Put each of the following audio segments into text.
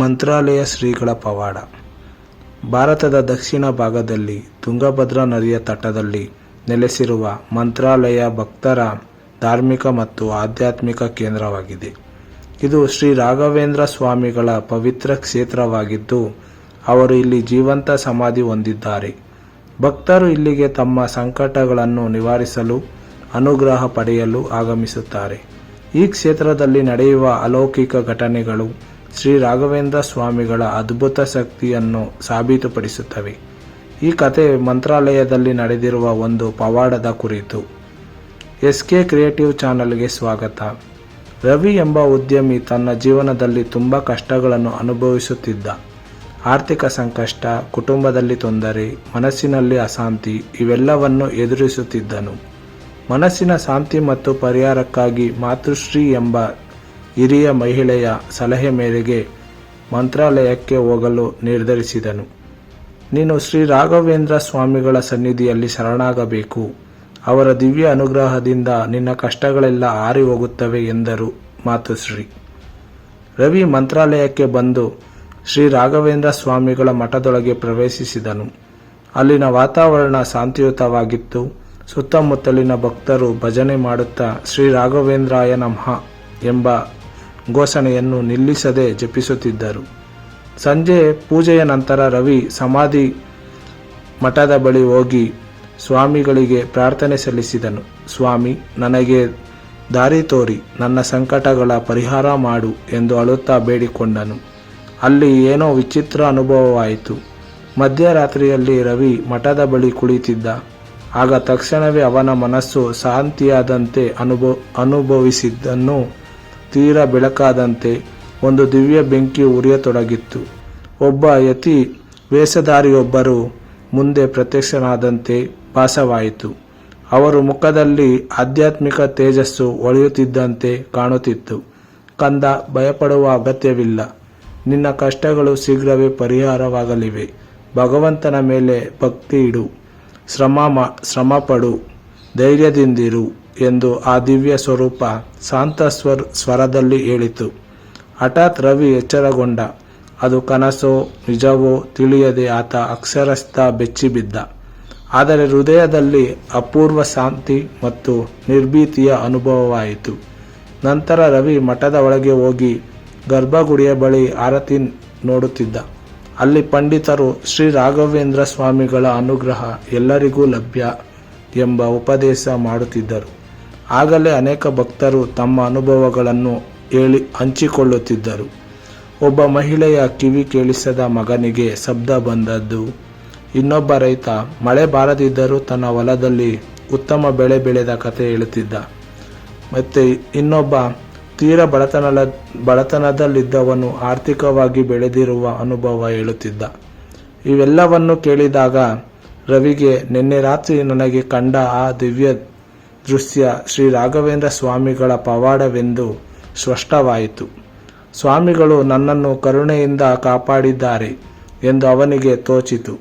ಮಂತ್ರಾಲಯ ಶ್ರೀಗಳ ಪವಾಡ. ಭಾರತದ ದಕ್ಷಿಣ ಭಾಗದಲ್ಲಿ ತುಂಗಭದ್ರಾ ನದಿಯ ತಟದಲ್ಲಿ ನೆಲೆಸಿರುವ ಮಂತ್ರಾಲಯ ಭಕ್ತರ ಧಾರ್ಮಿಕ ಮತ್ತು ಆಧ್ಯಾತ್ಮಿಕ ಕೇಂದ್ರವಾಗಿದೆ. ಇದು ಶ್ರೀ ರಾಘವೇಂದ್ರ ಸ್ವಾಮಿಗಳ ಪವಿತ್ರ ಕ್ಷೇತ್ರವಾಗಿದ್ದು, ಅವರು ಇಲ್ಲಿ ಜೀವಂತ ಸಮಾಧಿ ಹೊಂದಿದ್ದಾರೆ. ಭಕ್ತರು ಇಲ್ಲಿಗೆ ತಮ್ಮ ಸಂಕಟಗಳನ್ನು ನಿವಾರಿಸಲು, ಅನುಗ್ರಹ ಪಡೆಯಲು ಆಗಮಿಸುತ್ತಾರೆ. ಈ ಕ್ಷೇತ್ರದಲ್ಲಿ ನಡೆಯುವ ಅಲೌಕಿಕ ಘಟನೆಗಳು ಶ್ರೀ ರಾಘವೇಂದ್ರ ಸ್ವಾಮಿಗಳ ಅದ್ಭುತ ಶಕ್ತಿಯನ್ನು ಸಾಬೀತುಪಡಿಸುತ್ತವೆ. ಈ ಕತೆ ಮಂತ್ರಾಲಯದಲ್ಲಿ ನಡೆದಿರುವ ಒಂದು ಪವಾಡದ ಕುರಿತು. ಎಸ್ ಕೆ ಕ್ರಿಯೇಟಿವ್ ಚಾನಲ್ಗೆ ಸ್ವಾಗತ. ರವಿ ಎಂಬ ಉದ್ಯಮಿ ತನ್ನ ಜೀವನದಲ್ಲಿ ತುಂಬ ಕಷ್ಟಗಳನ್ನು ಅನುಭವಿಸುತ್ತಿದ್ದ. ಆರ್ಥಿಕ ಸಂಕಷ್ಟ, ಕುಟುಂಬದಲ್ಲಿ ತೊಂದರೆ, ಮನಸ್ಸಿನಲ್ಲಿ ಅಶಾಂತಿ ಇವೆಲ್ಲವನ್ನು ಎದುರಿಸುತ್ತಿದ್ದನು. ಮನಸ್ಸಿನ ಶಾಂತಿ ಮತ್ತು ಪರಿಹಾರಕ್ಕಾಗಿ ಮಾತೃಶ್ರೀ ಎಂಬ ಹಿರಿಯ ಮಹಿಳೆಯ ಸಲಹೆ ಮೇರೆಗೆ ಮಂತ್ರಾಲಯಕ್ಕೆ ಹೋಗಲು ನಿರ್ಧರಿಸಿದನು. ನೀನು ಶ್ರೀ ರಾಘವೇಂದ್ರ ಸ್ವಾಮಿಗಳ ಸನ್ನಿಧಿಯಲ್ಲಿ ಶರಣಾಗಬೇಕು. ಅವರ ದಿವ್ಯ ಅನುಗ್ರಹದಿಂದ ನಿನ್ನ ಕಷ್ಟಗಳೆಲ್ಲ ಹಾರಿ ಹೋಗುತ್ತವೆ ಎಂದರು ಮಾತುಶ್ರೀ ರವಿ ಮಂತ್ರಾಲಯಕ್ಕೆ ಬಂದು ಶ್ರೀ ರಾಘವೇಂದ್ರ ಸ್ವಾಮಿಗಳ ಮಠದೊಳಗೆ ಪ್ರವೇಶಿಸಿದನು. ಅಲ್ಲಿನ ವಾತಾವರಣ ಶಾಂತಿಯುತವಾಗಿತ್ತು. ಸುತ್ತಮುತ್ತಲಿನ ಭಕ್ತರು ಭಜನೆ ಮಾಡುತ್ತಾ ಶ್ರೀ ರಾಘವೇಂದ್ರಾಯ ನಮಃ ಎಂಬ ಘೋಷಣೆಯನ್ನು ನಿಲ್ಲಿಸದೆ ಜಪಿಸುತ್ತಿದ್ದರು. ಸಂಜೆ ಪೂಜೆಯ ನಂತರ ರವಿ ಸಮಾಧಿ ಮಠದ ಬಳಿ ಹೋಗಿ ಸ್ವಾಮಿಗಳಿಗೆ ಪ್ರಾರ್ಥನೆ ಸಲ್ಲಿಸಿದನು. ಸ್ವಾಮಿ, ನನಗೆ ದಾರಿ ತೋರಿ, ನನ್ನ ಸಂಕಟಗಳ ಪರಿಹಾರ ಮಾಡು ಎಂದು ಅಳುತ್ತಾ ಬೇಡಿಕೊಂಡನು. ಅಲ್ಲಿ ಏನೋ ವಿಚಿತ್ರ ಅನುಭವವಾಯಿತು. ಮಧ್ಯರಾತ್ರಿಯಲ್ಲಿ ರವಿ ಮಠದ ಬಳಿ ಕುಳಿತಿದ್ದ. ಆಗ ತಕ್ಷಣವೇ ಅವನ ಮನಸ್ಸು ಶಾಂತಿಯಾದಂತೆ ಅನುಭವ ಅನುಭವಿಸಿದ್ದನ್ನು ತೀರಾ ಬೆಳಕಾದಂತೆ ಒಂದು ದಿವ್ಯ ಬೆಂಕಿ ಉರಿಯತೊಡಗಿತ್ತು. ಒಬ್ಬ ಯತಿ ವೇಷಧಾರಿಯೊಬ್ಬರು ಮುಂದೆ ಪ್ರತ್ಯಕ್ಷನಾದಂತೆ ಭಾಸವಾಯಿತು. ಅವರು ಮುಖದಲ್ಲಿ ಆಧ್ಯಾತ್ಮಿಕ ತೇಜಸ್ಸು ಒಳೆಯುತ್ತಿದ್ದಂತೆ ಕಾಣುತ್ತಿತ್ತು. ಕಂದ, ಭಯಪಡುವ ಅಗತ್ಯವಿಲ್ಲ. ನಿನ್ನ ಕಷ್ಟಗಳು ಶೀಘ್ರವೇ ಪರಿಹಾರವಾಗಲಿವೆ. ಭಗವಂತನ ಮೇಲೆ ಭಕ್ತಿ ಇಡು. ಶ್ರಮ ಶ್ರಮಪಡು. ಧೈರ್ಯದಿಂದಿರು ಎಂದು ಆ ದಿವ್ಯ ಸ್ವರೂಪ ಶಾಂತ ಸ್ವರ್, ಸ್ವರದಲ್ಲಿ ಹೇಳಿತು. ಹಠಾತ್ ರವಿ ಎಚ್ಚರಗೊಂಡ, ಅದು ಕನಸೋ ನಿಜವೋ ತಿಳಿಯದೆ ಆತ ಅಕ್ಷರಸ್ಥ ಬೆಚ್ಚಿಬಿದ್ದ ಆದರೆ ಹೃದಯದಲ್ಲಿ ಅಪೂರ್ವ ಶಾಂತಿ ಮತ್ತು ನಿರ್ಭೀತಿಯ ಅನುಭವವಾಯಿತು. ನಂತರ ರವಿ ಮಠದ ಒಳಗೆ ಹೋಗಿ ಗರ್ಭಗುಡಿಯ ಬಳಿ ಆರತಿ ನೋಡುತ್ತಿದ್ದ. ಅಲ್ಲಿ ಪಂಡಿತರು ಶ್ರೀ ರಾಘವೇಂದ್ರ ಸ್ವಾಮಿಗಳ ಅನುಗ್ರಹ ಎಲ್ಲರಿಗೂ ಲಭ್ಯ. ಎಂಬ ಉಪದೇಶ ಮಾಡುತ್ತಿದ್ದರು. ಆಗಲೇ ಅನೇಕ ಭಕ್ತರು ತಮ್ಮ ಅನುಭವಗಳನ್ನು ಹೇಳಿ ಹಂಚಿಕೊಳ್ಳುತ್ತಿದ್ದರು. ಒಬ್ಬ ಮಹಿಳೆಯ ಕಿವಿ ಕೇಳಿಸದ ಮಗನಿಗೆ ಶಬ್ದ ಬಂದದ್ದು, ಇನ್ನೊಬ್ಬ ರೈತ ಮಳೆ ಬಾರದಿದ್ದರೂ ತನ್ನ ಹೊಲದಲ್ಲಿ ಉತ್ತಮ ಬೆಳೆ ಬೆಳೆದ ಕತೆ ಹೇಳುತ್ತಿದ್ದ. ಮತ್ತು ಇನ್ನೊಬ್ಬ ತೀರ ಬಡತನ ಬಡತನದಲ್ಲಿದ್ದವನು ಆರ್ಥಿಕವಾಗಿ ಬೆಳೆದಿರುವ ಅನುಭವ ಹೇಳುತ್ತಿದ್ದ. ಇವೆಲ್ಲವನ್ನು ಕೇಳಿದಾಗ ರವಿಗೆ ನಿನ್ನೆ ರಾತ್ರಿ ನನಗೆ ಕಂಡ ಆ ದಿವ್ಯ ದೃಶ್ಯ ಶ್ರೀ ರಾಘವೇಂದ್ರ ಸ್ವಾಮಿಗಳ ಪವಾಡವೆಂದು ಸ್ಪಷ್ಟವಾಯಿತು. ಸ್ವಾಮಿಗಳು ನನ್ನನ್ನು ಕರುಣೆಯಿಂದ ಕಾಪಾಡಿದ್ದಾರೆ ಎಂದು ಅವನಿಗೆ ತೋಚಿತು.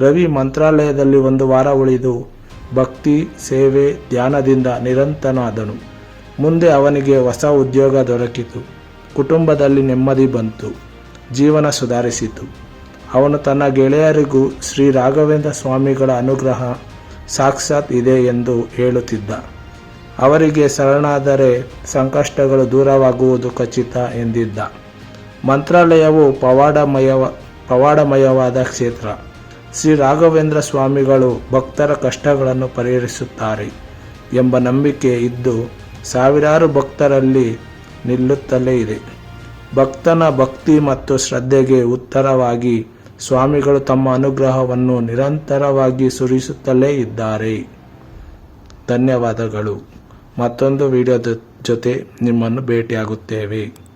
ರವಿ ಮಂತ್ರಾಲಯದಲ್ಲಿ ಒಂದು ವಾರ ಉಳಿದು ಭಕ್ತಿ, ಸೇವೆ, ಧ್ಯಾನದಿಂದ ನಿರಂತನಾದನು. ಮುಂದೆ ಅವನಿಗೆ ಹೊಸ ಉದ್ಯೋಗ ದೊರಕಿತು. ಕುಟುಂಬದಲ್ಲಿ ನೆಮ್ಮದಿ ಬಂತು. ಜೀವನ ಸುಧಾರಿಸಿತು. ಅವನು ತನ್ನ ಗೆಳೆಯರಿಗೂ ಶ್ರೀ ರಾಘವೇಂದ್ರ ಸ್ವಾಮಿಗಳ ಅನುಗ್ರಹ ಸಾಕ್ಷಾತ್ ಇದೆ ಎಂದು ಹೇಳುತ್ತಿದ್ದ. ಅವರಿಗೆ ಶರಣಾದರೆ ಸಂಕಷ್ಟಗಳು ದೂರವಾಗುವುದು ಖಚಿತ ಎಂದಿದ್ದ. ಮಂತ್ರಾಲಯವು ಪವಾಡಮಯವ, ಪವಾಡಮಯವಾದ ಕ್ಷೇತ್ರ. ಶ್ರೀ ರಾಘವೇಂದ್ರ ಸ್ವಾಮಿಗಳು ಭಕ್ತರ ಕಷ್ಟಗಳನ್ನು ಪರಿಹರಿಸುತ್ತಾರೆ ಎಂಬ ನಂಬಿಕೆ ಇದ್ದು ಸಾವಿರಾರು ಭಕ್ತರಲ್ಲಿ ನಿಲ್ಲುತ್ತಲೇ ಇದೆ. ಭಕ್ತನ ಭಕ್ತಿ ಮತ್ತು ಶ್ರದ್ಧೆಗೆ ಉತ್ತರವಾಗಿ ಸ್ವಾಮಿಗಳು ತಮ್ಮ ಅನುಗ್ರಹವನ್ನು ನಿರಂತರವಾಗಿ ಸುರಿಸುತ್ತಲೇ ಇದ್ದಾರೆ. ಧನ್ಯವಾದಗಳು. ಮತ್ತೊಂದು ವಿಡಿಯೋದ ಜೊತೆ ನಿಮ್ಮನ್ನು ಭೇಟಿಯಾಗುತ್ತೇವೆ.